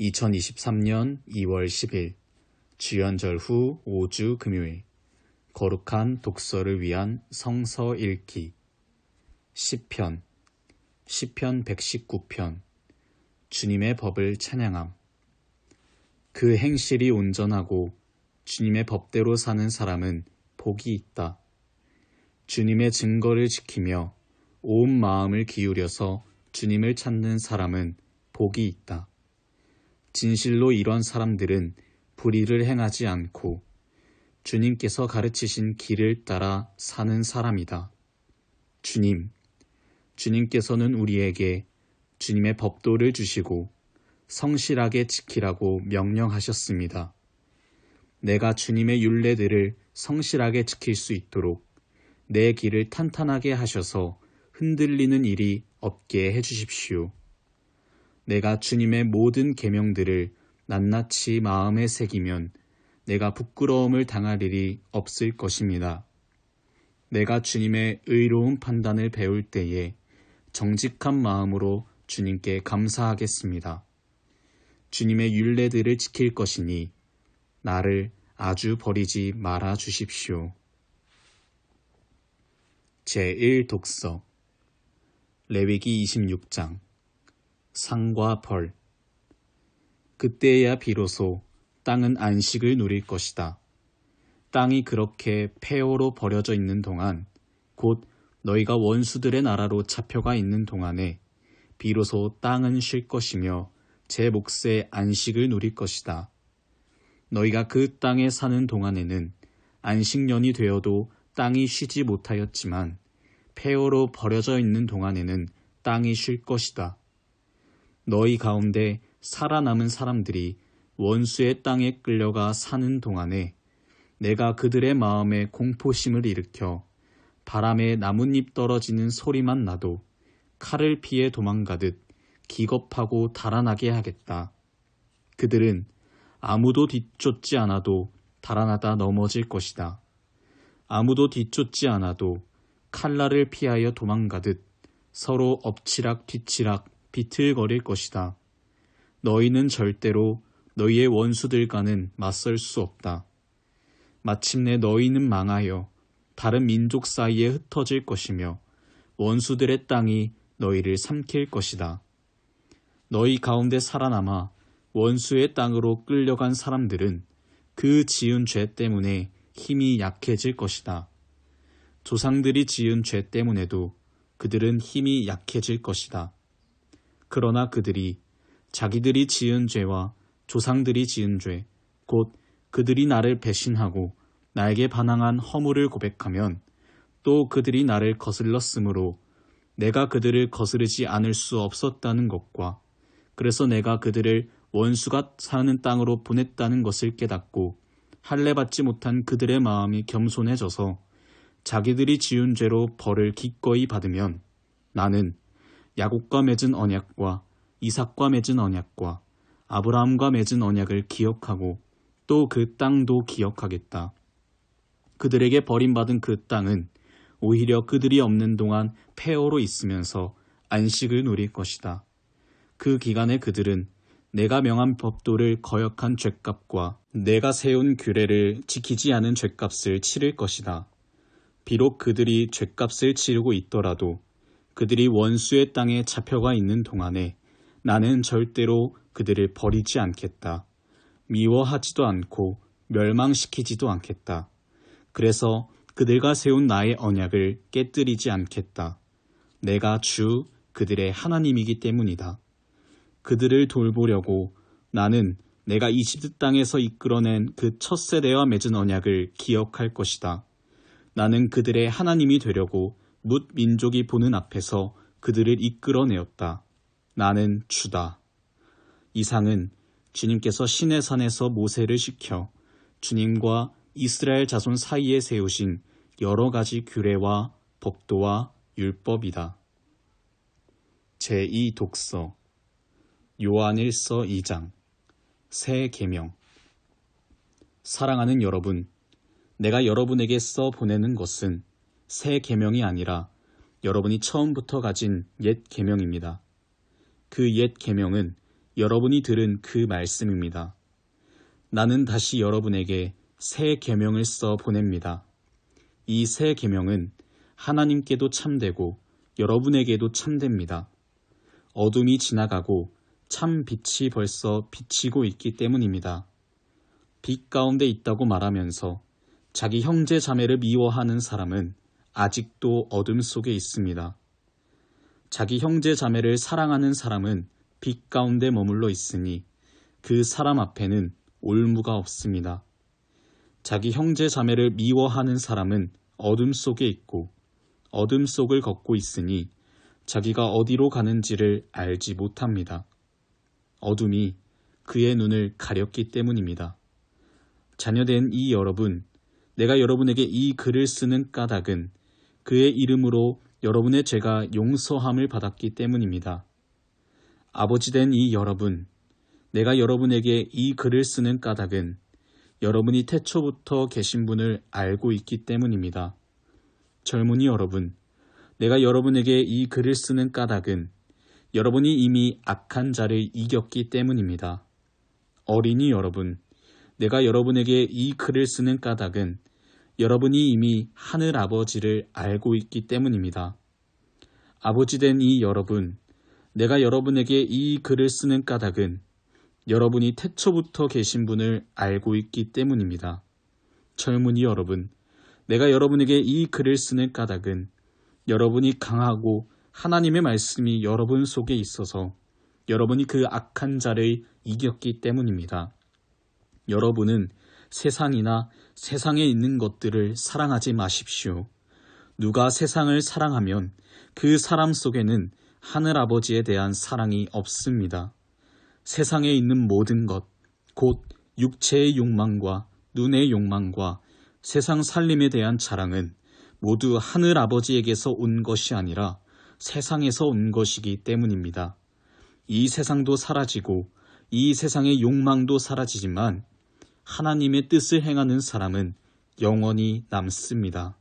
2023년 2월 10일 주연절 후 5주 금요일 거룩한 독서를 위한 성서 읽기 10편 10편 119편 주님의 법을 찬양함 그 행실이 온전하고 주님의 법대로 사는 사람은 복이 있다. 주님의 증거를 지키며 온 마음을 기울여서 주님을 찾는 사람은 복이 있다. 진실로 이런 사람들은 불의를 행하지 않고 주님께서 가르치신 길을 따라 사는 사람이다. 주님, 주님께서는 우리에게 주님의 법도를 주시고 성실하게 지키라고 명령하셨습니다. 내가 주님의 윤례들을 성실하게 지킬 수 있도록 내 길을 탄탄하게 하셔서 흔들리는 일이 없게 해주십시오. 내가 주님의 모든 계명들을 낱낱이 마음에 새기면 내가 부끄러움을 당할 일이 없을 것입니다. 내가 주님의 의로운 판단을 배울 때에 정직한 마음으로 주님께 감사하겠습니다. 주님의 윤례들을 지킬 것이니 나를 아주 버리지 말아 주십시오. 제1독서 레위기 26장 상과 벌 그때야 비로소 땅은 안식을 누릴 것이다. 땅이 그렇게 폐허로 버려져 있는 동안 곧 너희가 원수들의 나라로 잡혀가 있는 동안에 비로소 땅은 쉴 것이며 제 몫의 안식을 누릴 것이다. 너희가 그 땅에 사는 동안에는 안식년이 되어도 땅이 쉬지 못하였지만 폐허로 버려져 있는 동안에는 땅이 쉴 것이다. 너희 가운데 살아남은 사람들이 원수의 땅에 끌려가 사는 동안에 내가 그들의 마음에 공포심을 일으켜 바람에 나뭇잎 떨어지는 소리만 나도 칼을 피해 도망가듯 기겁하고 달아나게 하겠다. 그들은 아무도 뒤쫓지 않아도 달아나다 넘어질 것이다. 아무도 뒤쫓지 않아도 칼날을 피하여 도망가듯 서로 엎치락 뒤치락 비틀거릴 것이다. 너희는 절대로 너희의 원수들과는 맞설 수 없다. 마침내 너희는 망하여 다른 민족 사이에 흩어질 것이며 원수들의 땅이 너희를 삼킬 것이다. 너희 가운데 살아남아 원수의 땅으로 끌려간 사람들은 그 지은 죄 때문에 힘이 약해질 것이다. 조상들이 지은 죄 때문에도 그들은 힘이 약해질 것이다. 그러나 그들이 자기들이 지은 죄와 조상들이 지은 죄, 곧 그들이 나를 배신하고 나에게 반항한 허물을 고백하면 또 그들이 나를 거슬렀으므로 내가 그들을 거스르지 않을 수 없었다는 것과 그래서 내가 그들을 원수가 사는 땅으로 보냈다는 것을 깨닫고 할례받지 못한 그들의 마음이 겸손해져서 자기들이 지은 죄로 벌을 기꺼이 받으면 나는 야곱과 맺은 언약과 이삭과 맺은 언약과 아브라함과 맺은 언약을 기억하고 또 그 땅도 기억하겠다. 그들에게 버림받은 그 땅은 오히려 그들이 없는 동안 폐허로 있으면서 안식을 누릴 것이다. 그 기간에 그들은 내가 명한 법도를 거역한 죄값과 내가 세운 규례를 지키지 않은 죄값을 치를 것이다. 비록 그들이 죄값을 치르고 있더라도 그들이 원수의 땅에 잡혀가 있는 동안에 나는 절대로 그들을 버리지 않겠다. 미워하지도 않고 멸망시키지도 않겠다. 그래서 그들과 세운 나의 언약을 깨뜨리지 않겠다. 내가 주 그들의 하나님이기 때문이다. 그들을 돌보려고 나는 내가 이집트 땅에서 이끌어낸 그 첫 세대와 맺은 언약을 기억할 것이다. 나는 그들의 하나님이 되려고 뭇 민족이 보는 앞에서 그들을 이끌어내었다. 나는 주다. 이상은 주님께서 신의 산에서 모세를 시켜 주님과 이스라엘 자손 사이에 세우신 여러 가지 규례와 법도와 율법이다. 제2 독서 요한일서 2장 새 계명 사랑하는 여러분 내가 여러분에게 써 보내는 것은 새 계명이 아니라 여러분이 처음부터 가진 옛 계명입니다. 그 옛 계명은 여러분이 들은 그 말씀입니다. 나는 다시 여러분에게 새 계명을 써 보냅니다. 이 새 계명은 하나님께도 참되고 여러분에게도 참됩니다. 어둠이 지나가고 참 빛이 벌써 비치고 있기 때문입니다. 빛 가운데 있다고 말하면서 자기 형제 자매를 미워하는 사람은 아직도 어둠 속에 있습니다. 자기 형제 자매를 사랑하는 사람은 빛 가운데 머물러 있으니 그 사람 앞에는 올무가 없습니다. 자기 형제 자매를 미워하는 사람은 어둠 속에 있고 어둠 속을 걷고 있으니 자기가 어디로 가는지를 알지 못합니다. 어둠이 그의 눈을 가렸기 때문입니다. 자녀된 이 여러분, 내가 여러분에게 이 글을 쓰는 까닭은 그의 이름으로 여러분의 죄가 용서함을 받았기 때문입니다. 아버지 된 이 여러분, 내가 여러분에게 이 글을 쓰는 까닭은 여러분이 태초부터 계신 분을 알고 있기 때문입니다. 젊은이 여러분, 내가 여러분에게 이 글을 쓰는 까닭은 여러분이 이미 악한 자를 이겼기 때문입니다. 어린이 여러분, 내가 여러분에게 이 글을 쓰는 까닭은 여러분이 이미 하늘 아버지를 알고 있기 때문입니다. 아버지 된 이 여러분, 내가 여러분에게 이 글을 쓰는 까닭은 여러분이 태초부터 계신 분을 알고 있기 때문입니다. 젊은이 여러분, 내가 여러분에게 이 글을 쓰는 까닭은 여러분이 강하고 하나님의 말씀이 여러분 속에 있어서 여러분이 그 악한 자를 이겼기 때문입니다. 여러분은 세상이나 세상에 있는 것들을 사랑하지 마십시오. 누가 세상을 사랑하면 그 사람 속에는 하늘 아버지에 대한 사랑이 없습니다. 세상에 있는 모든 것, 곧 육체의 욕망과 눈의 욕망과 세상 살림에 대한 자랑은 모두 하늘 아버지에게서 온 것이 아니라 세상에서 온 것이기 때문입니다. 이 세상도 사라지고 이 세상의 욕망도 사라지지만 하나님의 뜻을 행하는 사람은 영원히 남습니다.